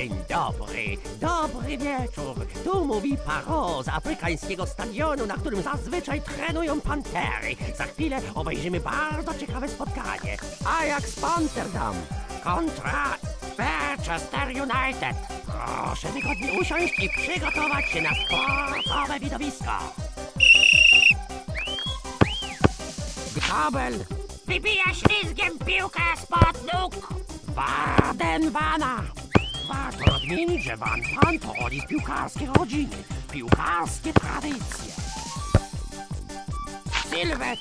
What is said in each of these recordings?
Dzień dobry, dobry wieczór. Tu mówi Paro z afrykańskiego stadionu, na którym zazwyczaj trenują pantery. Za chwilę obejrzymy bardzo ciekawe spotkanie. Ajax Amsterdam kontra Manchester United. Proszę wygodnie usiąść i przygotować się na sportowe widowisko. Kabel Wybija ślizgiem piłkę spod nóg. Warto odmienić, że Van Pan pochodzi z piłkarskiej rodziny. Piłkarskie tradycje. Sylwet.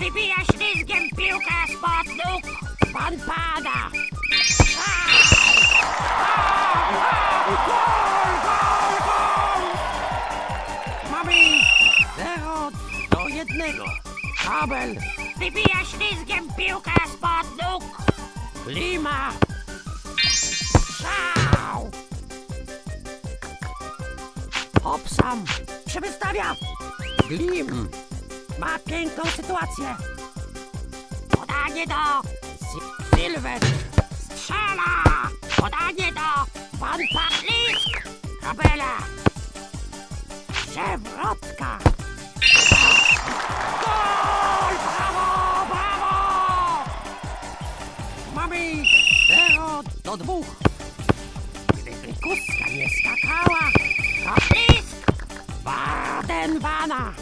Wybija ślizgiem piłkę spod nóg. Pan pada. Mamy 0 do 1. Kabel. Wybija ślizgiem piłkę spod nóg. Lima. Szał. Hopsam. Przemystawia. Glim. Ma piękną sytuację. Podanie do. Sy- Sylwet. Strzela. Podanie do. Pan Ślizg. Kabela. Przewrotka. Gol! Brawo! Brawo! Mamy 0 do 2. Kuska nie skakała, to Ślizg. Baden-Wana.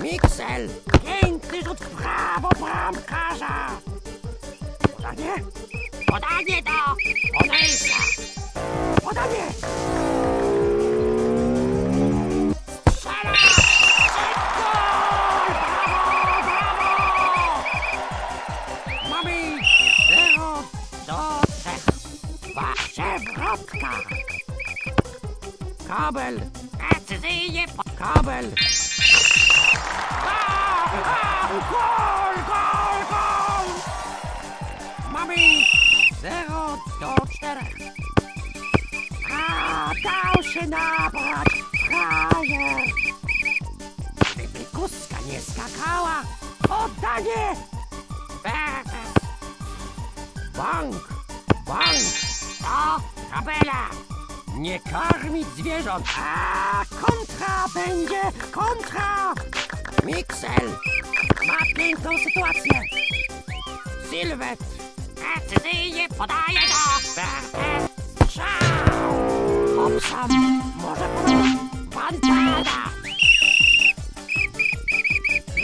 Miksel. Piękny rzut w prawo bramkarza. Podanie. Podanie do. Onejsa. Podanie. Przewrotka. Kabel. Precyzyjnie. po- Kabel. A, a, Gol! Gol! Gol! Mamy 0 do 4. A, dał się nabrać frajer. Gdyby kuska nie skakała, oddanie! Bank! Bank! Do. Kabela! Nie karmić zwierząt! A kontra będzie! Kontra! Miksel! Ma piękną sytuację! Sylwet! Precyzyjnie podaje do. Strzał! Obsam! Może pomóc! Bantada!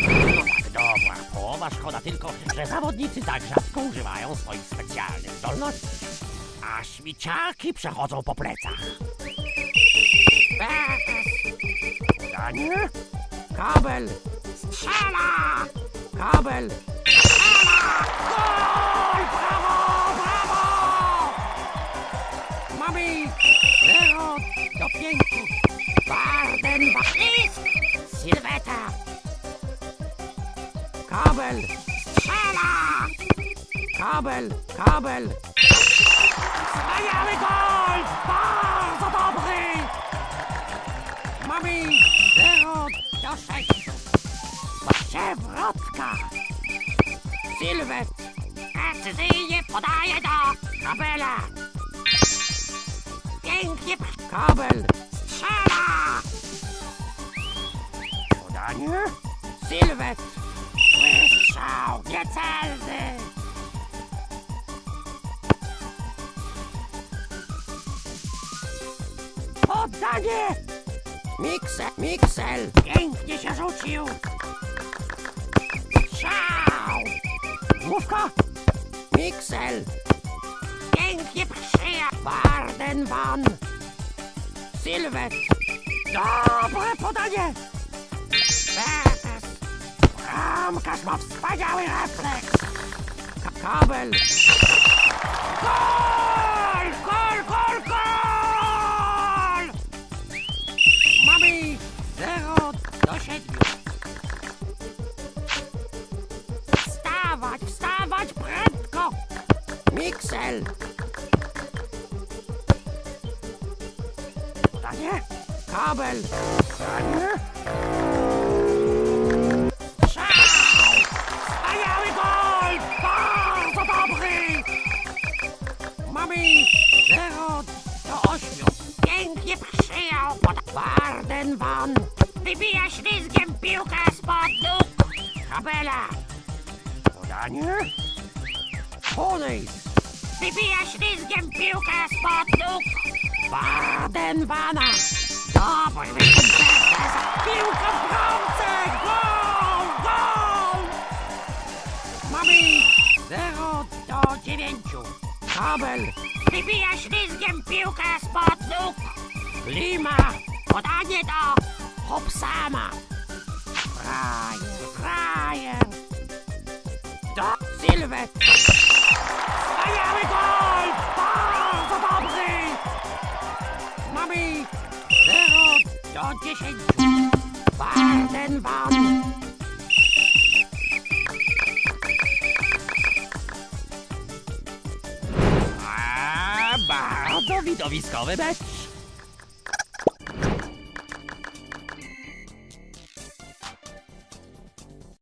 No tak, dobra, połowa szkoda tylko, że zawodnicy tak rzadko używają swoich specjalnych zdolności. A śmieciarki przechodzą po plecach. Podanie? Kabel! Strzela. Kabel! Gol! Brawo! Brawo! Mamy 0 do 5. Barden Ślizg. Sylweta! Kabel! Strzela. Kabel! Kabel! Wspaniały gol! Bardzo dobry! Mamy 0 do 6. Przewrotka! Sylwet! Precyzyjnie podaje do. Kabela! Pięknie. Kabel! Poddanie! Miksel! Miksel! Pięknie się rzucił! Strzał! Główka! Miksel! Pięknie przyja. Barden Van! Sylwet! Dobre podanie! Perfekt! Bramkarz ma wspaniały refleks! Ka- kabel! Gol! poszedł. Wstawać, wstawać prędko! Miksel! Panie, kabel! Panie! Szał! Wspaniały! Bardzo dobry! Mamy 0 do 8. Pięknie pod Van. Wybija ślizgiem piłkę spod nóg. Kabela. Podanie. Honejs. Wybija ślizgiem piłkę spod nóg. Bardenwana. Dobry wykonany. Piłka w bramce. Gol! Gol! Mamy 0 do 9. Kabel. Wybija ślizgiem piłkę spod nóg. Lima. Podanie do Hobsama. Frajer, frajer. Do Sylwet. Wspaniały gol! Bardzo dobry! Mamy 0 do 10. Bardenwan. A, bardzo widowiskowy mecz.